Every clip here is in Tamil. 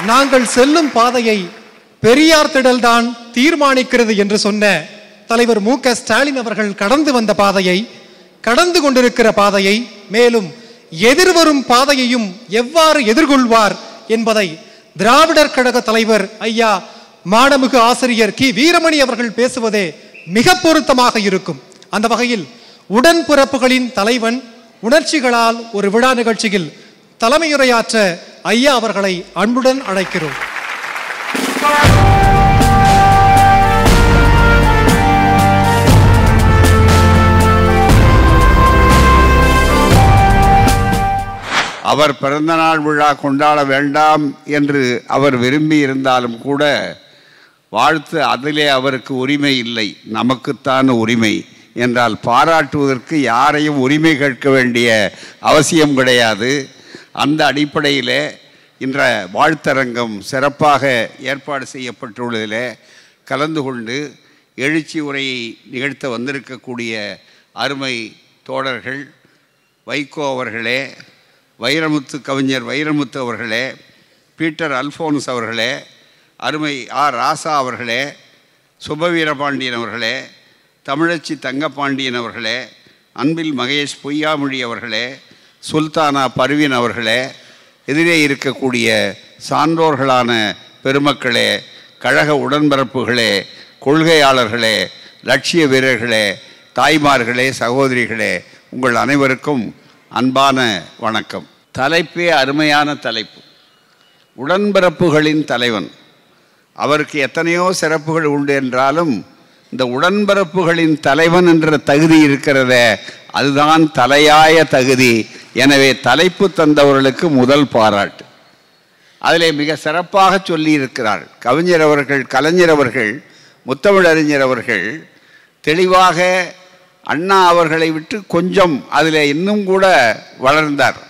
நாங்கள் செல்லும் பாதையை பெரியார் திடல்தான் தீர்மானிக்கிறது என்று சொன்ன தலைவர் மு க ஸ்டாலின் அவர்கள் கடந்து வந்த பாதையை கடந்து கொண்டிருக்கிற பாதையை மேலும் எதிர்வரும் பாதையையும் எவ்வாறு எதிர்கொள்வார் என்பதை திராவிடர் கழக தலைவர் ஐயா மாணமிகு ஆசிரியர் கி. வீரமணி அவர்கள் பேசுவதே மிக பொருத்தமாக இருக்கும். அந்த வகையில் உடன்பிறப்புகளின் தலைவன் உணர்ச்சிகளால் ஒரு விழா நிகழ்ச்சியில் தலைமையுரையாற்ற ஐயா அவர்களை அன்புடன் அழைக்கிறோம். அவர் பிறந்தநாள் விழா கொண்டாட வேண்டாம் என்று அவர் விரும்பி இருந்தாலும் கூட வாழ்த்து அதிலே அவருக்கு உரிமை இல்லை. நமக்குத்தான் உரிமை. என்றால் பாராட்டுவதற்கு யாரையும் உரிமை கேட்க வேண்டிய அவசியம் கிடையாது. அந்த அடிப்படையில் இன்ற வாழ்த்தரங்கம் சிறப்பாக ஏற்பாடு செய்யப்பட்டுள்ளதில் கலந்து கொண்டு எழுச்சி உரையை நிகழ்த்த வந்திருக்கக்கூடிய அருமை தோழர்கள் வைகோ அவர்களே வைரமுத்து கவிஞர் வைரமுத்து அவர்களே பீட்டர் அல்ஃபோன்ஸ் அவர்களே அருமை ஆர் ராசா அவர்களே சுபவீரபாண்டியன் அவர்களே தமிழச்சி தங்கப்பாண்டியன் அவர்களே அன்பில் மகேஷ் பொய்யாமொழி அவர்களே சுல்தானா பர்வீன் அவர்களே எதிரே இருக்கக்கூடிய சான்றோர்களான பெருமக்களே கழக உடன்பரப்புகளே கொள்கையாளர்களே லட்சிய வீரர்களே தாய்மார்களே சகோதரிகளே உங்கள் அனைவருக்கும் அன்பான வணக்கம். தலைப்பே அருமையான தலைப்பு. உடன்பரப்புகளின் தலைவன். அவருக்கு எத்தனையோ சிறப்புகள் உண்டு என்றாலும் இந்த உடன்பரப்புகளின் தலைவன் என்ற தகுதி இருக்கிறத அதுதான் தலையாய தகுதி. எனவே தலைப்பு தந்தவர்களுக்கு முதல் பாராட்டு. அதிலே மிக சிறப்பாக சொல்லியிருக்கிறார் கவிஞர் அவர்கள் கலைஞர் அவர்கள் முத்தமிழறிஞர் அவர்கள். தெளிவாக அண்ணா அவர்களை விட்டு கொஞ்சம் அதில் இன்னும் கூட வளர்ந்தார்.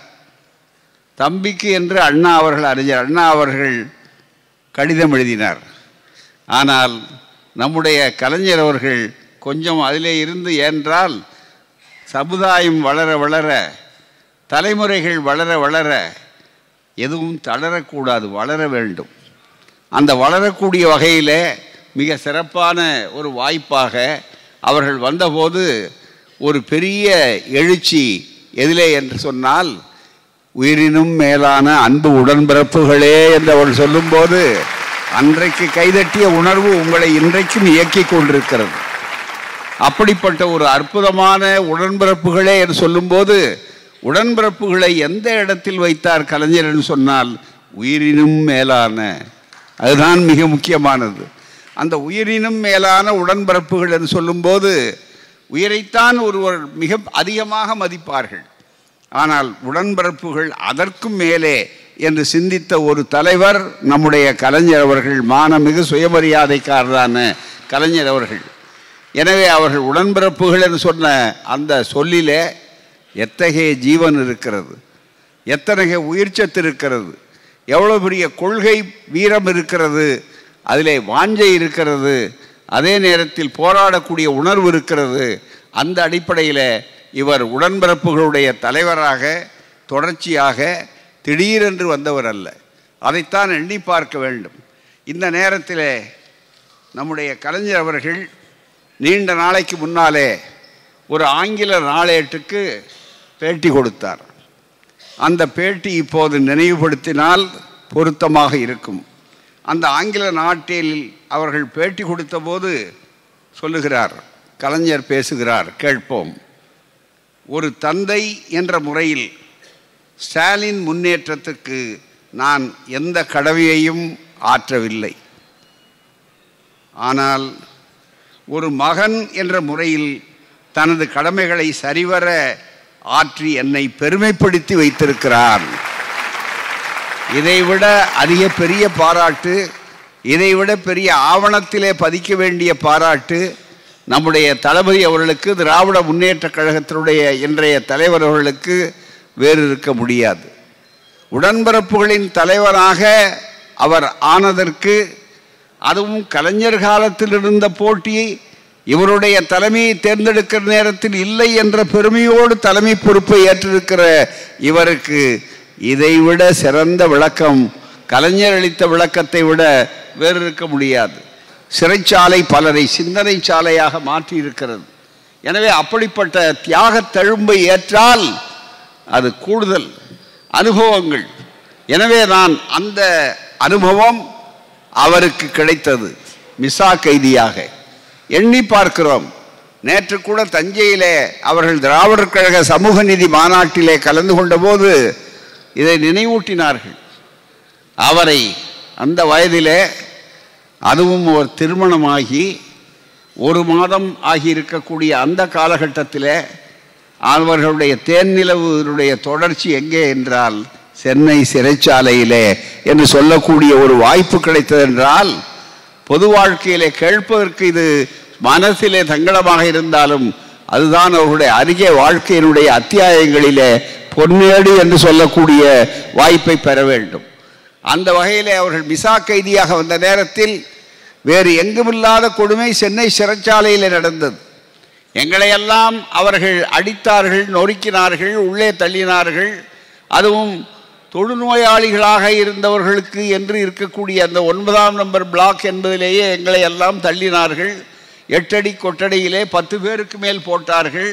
தம்பிக்கு என்று அண்ணா அவர்கள் அறிஞர் அண்ணா அவர்கள் கடிதம் எழுதினார். ஆனால் நம்முடைய கலைஞர் அவர்கள் கொஞ்சம் அதிலே இருந்து என்றால் சமுதாயம் வளர வளர தலைமுறைகள் வளர வளர எதுவும் தளரக்கூடாது வளர வேண்டும். அந்த வளரக்கூடிய வகையில் மிக சிறப்பான ஒரு வாய்ப்பாக அவர்கள் வந்தபோது ஒரு பெரிய எழுச்சி எதிலே என்று சொன்னால் உயிரினும் மேலான அன்பு உடன்பிறப்புகளே என்று அவள் சொல்லும்போது அன்றைக்கு கைதட்டிய உணர்வு உங்களை இன்றைக்கும் இயக்கிக் கொண்டிருக்கிறது. அப்படிப்பட்ட ஒரு அற்புதமான உடன்பிறப்புகளே என்று சொல்லும்போது உடன்பிறப்புகளை எந்த இடத்தில் வைத்தார் கலைஞர் என்று சொன்னால் உயிரினும் மேலான. அதுதான் மிக முக்கியமானது. அந்த உயிரினும் மேலான உடன்பிறப்புகள் என்று சொல்லும்போது உயிரைத்தான் ஒருவர் மிக அதிகமாக மதிப்பார்கள். ஆனால் உடன்பிறப்புகள் அதற்கும் மேலே என்று சிந்தித்த ஒரு தலைவர் நம்முடைய கலைஞர் அவர்கள் மானமிகு சுயமரியாதைக்காரரான கலைஞர் அவர்கள். எனவே அவர்கள் உடன்பிறப்புகள் என்று சொன்ன அந்த சொல்லிலே எத்தகைய ஜீவன் இருக்கிறது? எத்தகைய உயிர்ச்சத்து இருக்கிறது? எவ்வளோ பெரிய கொள்கை வீரம் இருக்கிறது? அதிலே வாஞ்சை இருக்கிறது? அதே நேரத்தில் போராடக்கூடிய உணர்வு இருக்கிறது? அந்த அடிப்படையில் இவர் உடன்பிறப்புகளுடைய தலைவராக தொடர்ச்சியாக திடீரென்று வந்தவர் அல்ல. அதைத்தான் எண்ணி பார்க்க வேண்டும். இந்த நேரத்தில் நம்முடைய கலைஞர் அவர்கள் நீண்ட நாளைக்கு முன்னாலே ஒரு ஆங்கில நாளேட்டுக்கு பேட்டி கொடுத்தார். அந்த பேட்டி இப்போது நினைவுபடுத்தினால் பொருத்தமாக இருக்கும். அந்த ஆங்கில நாட்டில் அவர்கள் பேட்டி கொடுத்தபோது சொல்லுகிறார் கலைஞர் பேசுகிறார் கேட்போம். ஒரு தந்தை என்ற முறையில் ஸ்டாலின் முன்னேற்றத்துக்கு நான் எந்த கடமையையும் ஆற்றவில்லை. ஆனால் ஒரு மகன் என்ற முறையில் தனது கடமைகளை சரிவர ஆற்றி என்னை பெருமைப்படுத்தி வைத்திருக்கிறான் இதைவிட அதிக பெரிய பாராட்டு இதைவிட பெரிய ஆவணத்திலே பதிக்க வேண்டிய பாராட்டு நம்முடைய தளபதி அவர்களுக்கு திராவிட முன்னேற்றக் கழகத்தினுடைய இன்றைய தலைவர் அவர்களுக்கு வேறு இருக்க முடியாது. உடன்பரப்புகளின் தலைவராக அவர் ஆனதற்கு அதுவும் கலைஞர் காலத்தில் இருந்த போட்டி இவருடைய தலைமையை தேர்ந்தெடுக்கிற நேரத்தில் இல்லை என்ற பெருமையோடு தலைமை பொறுப்பை ஏற்றிருக்கிற இவருக்கு இதைவிட சிறந்த விளக்கம் கலைஞர் அளித்த விளக்கத்தை விட வேறு இருக்க முடியாது. சிறைச்சாலை பலரை சிந்தனை சாலையாக மாற்றி இருக்கிறது எனவே அப்படிப்பட்ட தியாக தழும்பை ஏற்றால் அது கூடுதல் அனுபவங்கள். எனவே நான் அந்த அனுபவம் அவருக்கு கிடைத்தது. மிசா கைதியாக. எண்ணி பார்க்கிறோம். நேற்று கூட தஞ்சையிலே அவர்கள் திராவிடர் கழக சமூக நிதி மாநாட்டிலே கலந்து கொண்டபோது இதை நினைவூட்டினார்கள். அவரை அந்த வயதிலே அதுவும் ஒரு திருமணமாகி ஒரு மாதம் ஆகியிருக்கக்கூடிய அந்த காலகட்டத்தில் அவர்களுடைய தேன்நிலவுடைய தொடர்ச்சி எங்கே என்றால் சென்னை சிறைச்சாலையிலே என்று சொல்லக்கூடிய ஒரு வாய்ப்பு கிடைத்தது என்றால் பொது வாழ்க்கையிலே கேட்பதற்கு இது மனசிலே தங்கடமாக இருந்தாலும் அதுதான் அவர்களுடைய அருகே வாழ்க்கையினுடைய அத்தியாயங்களிலே பொன்னேடு என்று சொல்லக்கூடிய வாய்ப்பை பெற வேண்டும். அந்த வகையிலே அவர்கள் மிசா கைதியாக வந்த நேரத்தில் வேறு எங்குமில்லாத கொடுமை சென்னை சிறைச்சாலையில் நடந்தது. எங்களையெல்லாம் அவர்கள் அடித்தார்கள் நொறுக்கினார்கள் உள்ளே தள்ளினார்கள் அதுவும் தொழுநோயாளிகளாக இருந்தவர்களுக்கு என்று இருக்கக்கூடிய அந்த ஒன்பதாம் நம்பர் பிளாக் என்பதிலேயே எங்களை எல்லாம் தள்ளினார்கள். எட்டடி கொட்டடியிலே பத்து பேருக்கு மேல் போட்டார்கள்.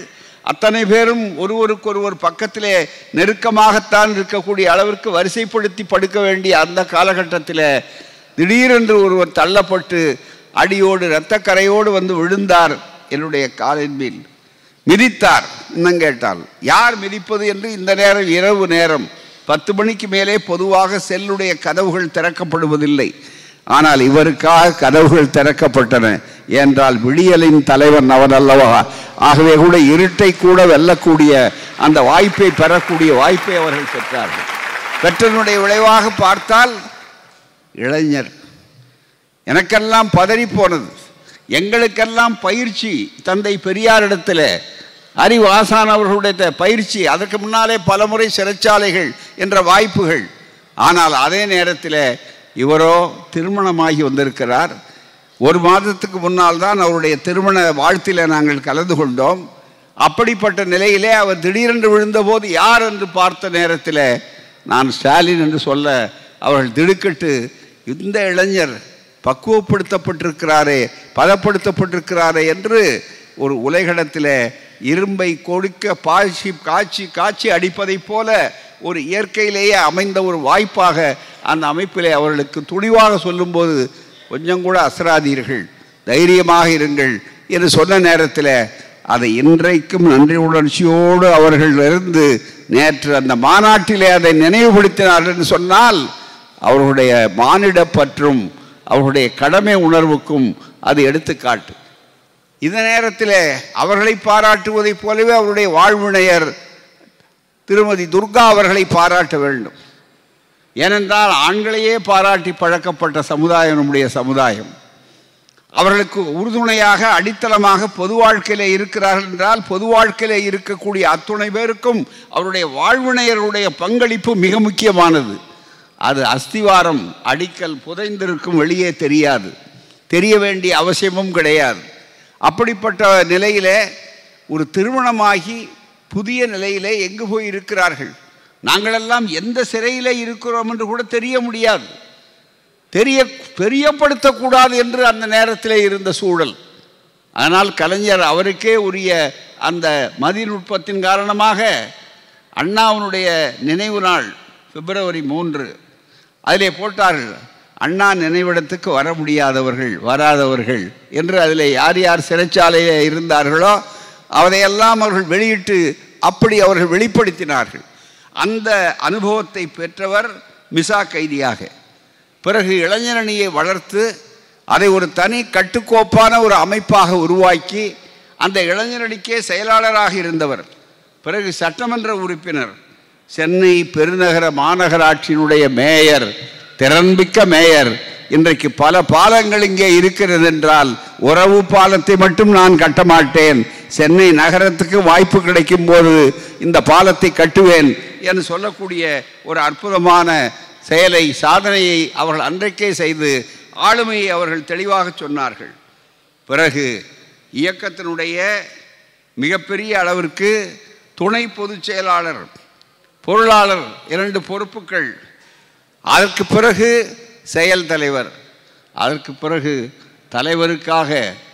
அத்தனை பேரும் ஒருவருக்கொருவர் பக்கத்திலே நெருக்கமாகத்தான் இருக்கக்கூடிய அளவிற்கு வரிசைப்படுத்தி படுக்க வேண்டிய அந்த காலகட்டத்தில் திடீரென்று ஒருவர் தள்ளப்பட்டு அடியோடு இரத்தக்கரையோடு வந்து விழுந்தார். என்னுடைய காலின் மேல் மிதித்தார். இன்னும் கேட்டால் யார் மிதிப்பது என்று இந்த நேரம் இரவு நேரம் பத்து மணிக்கு மேலே பொதுவாக செல்லுடைய கதவுகள் திறக்கப்படுவதில்லை. ஆனால் இவருக்காக கதவுகள் திறக்கப்பட்டன. என்றால் விடியலின் தலைவன் அவன் அல்லவா? ஆகவே கூட இருட்டை கூட வெல்லக்கூடிய அந்த வாய்ப்பை பெறக்கூடிய வாய்ப்பை அவர்கள் பெற்றார்கள். பெற்றனுடைய விளைவாக பார்த்தால் இளைஞர். எனக்கெல்லாம் பதறி போனது எங்களுக்கெல்லாம் பயிற்சி தந்தை பெரியாரிடத்தில் அறிவு ஆசான் அவர்களுடைய பயிற்சி அதற்கு முன்னாலே பலமுறை சிறைச்சாலைகள் என்ற வாய்ப்புகள். ஆனால் அதே நேரத்தில் இவரோ திருமணமாகி வந்திருக்கிறார். ஒரு மாதத்துக்கு முன்னால் தான் அவருடைய திருமண வாழ்த்தில் நாங்கள் கலந்து கொண்டோம். அப்படிப்பட்ட நிலையிலே அவர் திடீரென்று விழுந்தபோது யார் என்று பார்த்த நேரத்தில் நான் ஸ்டாலின் என்று சொல்ல அவர்கள் திடுக்கிட்டு இந்த இளைஞர் பக்குவப்படுத்தப்பட்டிருக்கிறாரே பதப்படுத்தப்பட்டிருக்கிறாரே என்று ஒரு உலகடத்தில் இரும்பை கொடுக்க பாய்ச்சி காய்ச்சி காய்ச்சி அடிப்பதைப் போல ஒரு இயற்கையிலேயே அமைந்த ஒரு வாய்ப்பாக அந்த அமைப்பிலே அவர்களுக்கு துணிவாக சொல்லும்போது கொஞ்சம் கூட அசராதீர்கள் தைரியமாக இருங்கள் என்று சொன்ன நேரத்தில் அதை இன்றைக்கும் நன்றி உணர்ச்சியோடு அவர்கள் இருந்து நேற்று அந்த மாநாட்டிலே அதை நினைவுபடுத்தினார்கள் என்று சொன்னால் அவர்களுடைய மானிட பற்றும் அவர்களுடைய கடமை உணர்வுக்கும் அது எடுத்துக்காட்டு. இந்த நேரத்தில் அவர்களை பாராட்டுவதைப் போலவே அவருடைய வாழ்வினையர் திருமதி துர்கா அவர்களை பாராட்ட வேண்டும். ஏனென்றால் ஆண்களையே பாராட்டி பழக்கப்பட்ட சமுதாயம் நம்முடைய சமுதாயம். அவர்களுக்கு உறுதுணையாக அடித்தளமாக பொது வாழ்க்கையிலே இருக்கிறார்கள் என்றால் பொது வாழ்க்கையிலே இருக்கக்கூடிய அத்துணை பேருக்கும் அவருடைய வாழ்வினையருடைய பங்களிப்பு மிக முக்கியமானது. அது அஸ்திவாரம் அடிக்கல் புதைந்திருக்கும் வெளியே தெரியாது. தெரிய வேண்டிய அவசியமும் கிடையாது. அப்படிப்பட்ட நிலையில் ஒரு திருமணமாகி புதிய நிலையிலே எங்கு போய் இருக்கிறார்கள்? நாங்களெல்லாம் எந்த சிறையில் இருக்கிறோம் என்று கூட தெரிய முடியாது. தெரிய தெரியப்படுத்தக்கூடாது என்று அந்த நேரத்தில் இருந்த சூழல். ஆனால் கலைஞர் அவருக்கே உரிய அந்த மதிநுட்பத்தின் காரணமாக அண்ணாவினுடைய நினைவு நாள் பிப்ரவரி மூன்று அதிலே போட்டார்கள் அண்ணா நினைவிடத்துக்கு வர முடியாதவர்கள் வராதவர்கள் என்று அதில் யார் யார் சிறைச்சாலையில் இருந்தார்களோ அதையெல்லாம் அவர்கள் வெளியிட்டு அப்படி அவர்கள் வெளிப்படுத்தினார்கள். அந்த அனுபவத்தை பெற்றவர் மிசா கைதியாக. பிறகு இளைஞரணியை வளர்த்து அதை ஒரு தனி கட்டுக்கோப்பான ஒரு அமைப்பாக உருவாக்கி அந்த இளைஞரணிக்கே செயலாளராக இருந்தவர். பிறகு சட்டமன்ற உறுப்பினர். சென்னை பெருநகர மாநகராட்சியினுடைய மேயர் திறன்மிக்க மேயர் இன்றைக்கு பல பாலங்கள் இங்கே இருக்கிறது என்றால் உறவு பாலத்தை மட்டும் நான் கட்ட மாட்டேன். சென்னை நகரத்துக்கு வாய்ப்பு கிடைக்கும் போது இந்த பாலத்தை கட்டுவேன் என்று சொல்லக்கூடிய ஒரு அற்புதமான செயலை சாதனையை அவர்கள் அன்றைக்கே செய்து ஆளுமையை அவர்கள் தெளிவாக சொன்னார்கள். பிறகு இயக்கத்தினுடைய மிகப்பெரிய அளவிற்கு துணை பொதுச் செயலாளர் பொருளாளர் இரண்டு பொறுப்புகள். அதற்கு பிறகு செயல் தலைவர். அதற்கு பிறகு தலைவருக்காக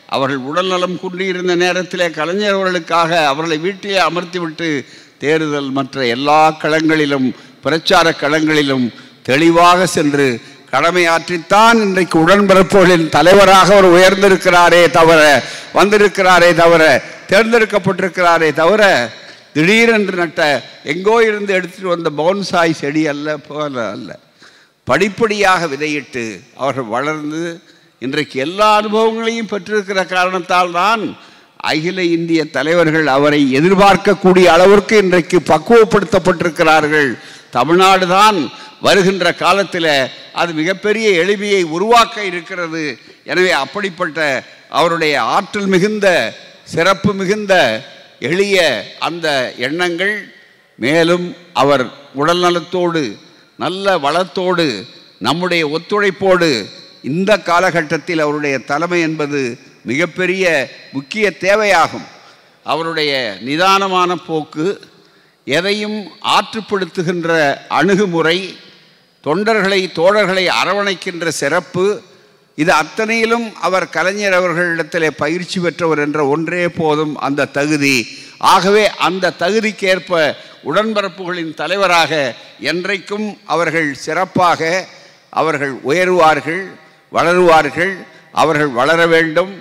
அவர்கள் உடல்நலம் குன்றியிருந்த நேரத்திலே கலைஞர் அவர்களுக்காக அவர்களை வீட்டிலே அமர்த்திவிட்டு தேர்தல் மற்ற எல்லா களங்களிலும் பிரச்சார களங்களிலும் தெளிவாக சென்று கடமையாற்றித்தான் இன்றைக்கு உடன்பிறப்புகளின் தலைவராக அவர் உயர்ந்திருக்கிறாரே தவிர வந்திருக்கிறாரே தவிர தேர்ந்தெடுக்கப்பட்டிருக்கிறாரே தவிர திடீரென்று நட்ட எங்கோ இருந்து எடுத்துகிட்டு வந்த பவுன்சாய் செடி அல்ல போல அல்ல. படிப்படியாக விதையிட்டு அவர்கள் வளர்ந்து இன்றைக்கு எல்லா அனுபவங்களையும் பெற்றிருக்கிற காரணத்தால் தான் அகில இந்திய தலைவர்கள் அவரை எதிர்பார்க்கக்கூடிய அளவிற்கு இன்றைக்கு பக்குவப்படுத்தப்பட்டிருக்கிறார்கள். தமிழ்நாடு தான் வருகின்ற காலத்தில் அது மிகப்பெரிய எளிமையை உருவாக்க இருக்கிறது. எனவே அப்படிப்பட்ட அவருடைய ஆற்றல் மிகுந்த சிறப்பு மிகுந்த எளிய அந்த எண்ணங்கள் மேலும் அவர் உடல் நலத்தோடு நல்ல வளத்தோடு நம்முடைய ஒத்துழைப்போடு இந்த காலகட்டத்தில் அவருடைய தலைமை என்பது மிகப்பெரிய முக்கிய தேவையாகும். அவருடைய நிதானமான போக்கு எதையும் ஆற்றுப்படுத்துகின்ற அணுகுமுறை தொண்டர்களை தோழர்களை அரவணைக்கின்ற சிறப்பு இது அத்தனையிலும் அவர் கலைஞர் அவர்களிடத்திலே பயிற்சி பெற்றவர் என்ற ஒன்றே போதும் அந்த தகுதி. ஆகவே அந்த தகுதிக்கேற்ப உடன்பரப்புகளின் தலைவராக என்றைக்கும் அவர்கள் சிறப்பாக அவர்கள் உயருவார்கள் வளருவார்கள் அவர்கள் வளர வேண்டும்.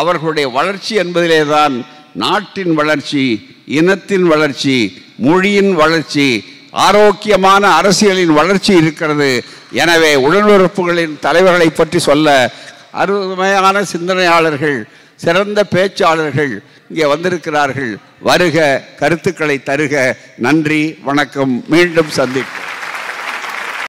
அவர்களுடைய வளர்ச்சி என்பதிலே தான் நாட்டின் வளர்ச்சி இனத்தின் வளர்ச்சி மொழியின் வளர்ச்சி ஆரோக்கியமான அரசியலின் வளர்ச்சி இருக்கிறது. எனவே உடன்பிறப்புகளின் தலைவர்களை பற்றி சொல்ல அருமையான சிந்தனையாளர்கள் சிறந்த பேச்சாளர்கள் இங்கே வந்திருக்கிறார்கள். வருக கருத்துக்களை தருக. நன்றி வணக்கம். மீண்டும் சந்திப்போம்.